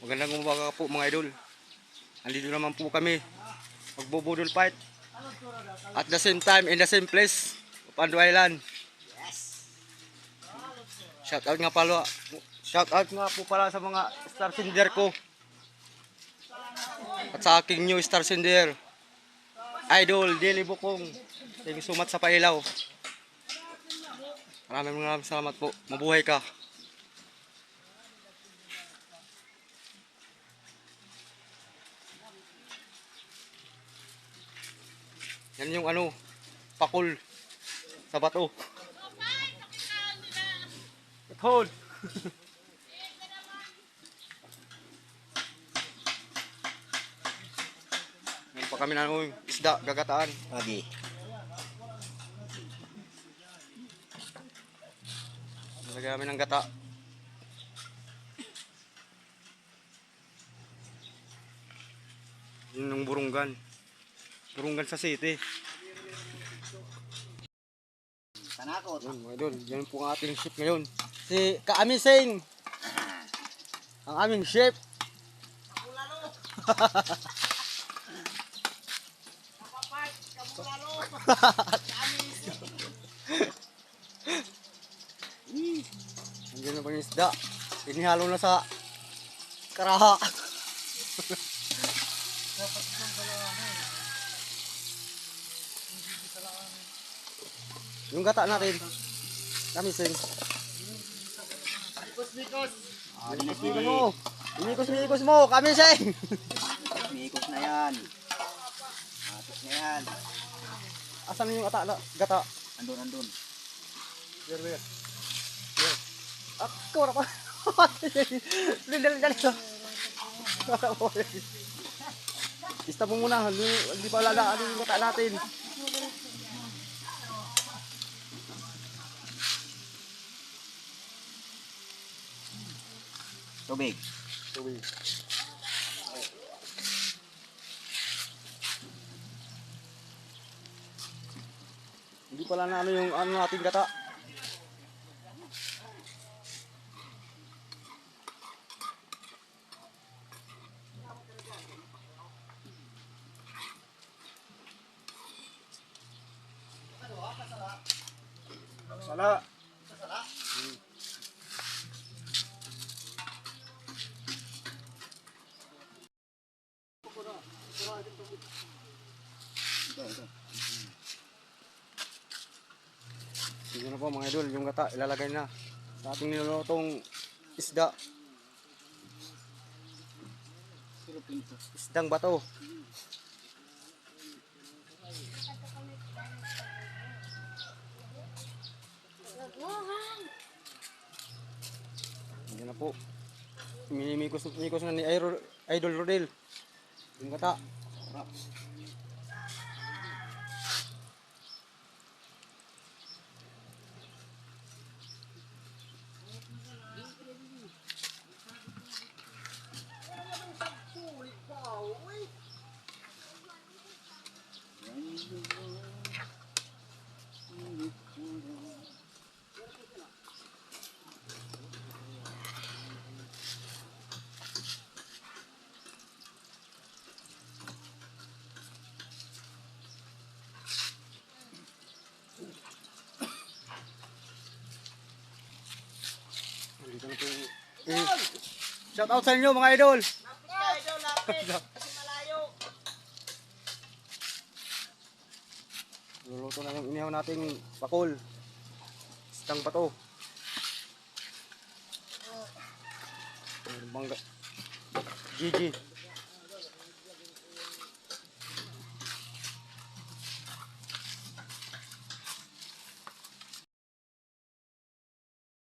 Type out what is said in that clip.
Magandang umaga po mga idol. Andito naman po kami. Magbubudol fight. At the same time, in the same place. Pando Island. Shout out nga pala. Shout out nga po pala sa mga star sender ko. At sa aking new star sender. Idol, Dili Bukong. Thank you so much sa pailaw. Maraming maraming salamat po. Mabuhay ka. Yan yung ano, pakul sa bato. Hold. Yan pa kami na ano, isda, gagataan. Lagi. Nalagay namin ng gata. Yun yung burunggan. Burunggan sa city. Tanakot. Yun, mga idol. Yan po ang ating chef ngayon. Si Kaami Singh. Ang aming chef. Nandiyan na ba yung isda? Inihalo na sa karaha. yung gata natin. Kami Singh. Ah, Mikos-mikos mo. Mikos-mikos mo. Kami Singh. Umiikot na yan. Matik na yan. Asan yung ata, na, gata? Andun, andun. Here, here. Here. Ah, kawara pa. Dali, dali, dali. Ista mo muna, hindi, pa wala ano yung gata natin. Tubig. Tubig. Hindi pala na ano yung ano natin gata. Sala. Ito, ito. Sige na po mga idol, yung gata ilalagay na sa ating nilulutong isda. Isdang bato. Hindi na po. Minimikos mikos na ni Idol, Rodel. Yung gata. Dito Eh, shout out sa inyo mga idol. Lapit. Kasi malayo. Luluto na yung inihaw nating pakol. Isang bato. Meron bang ga- GG.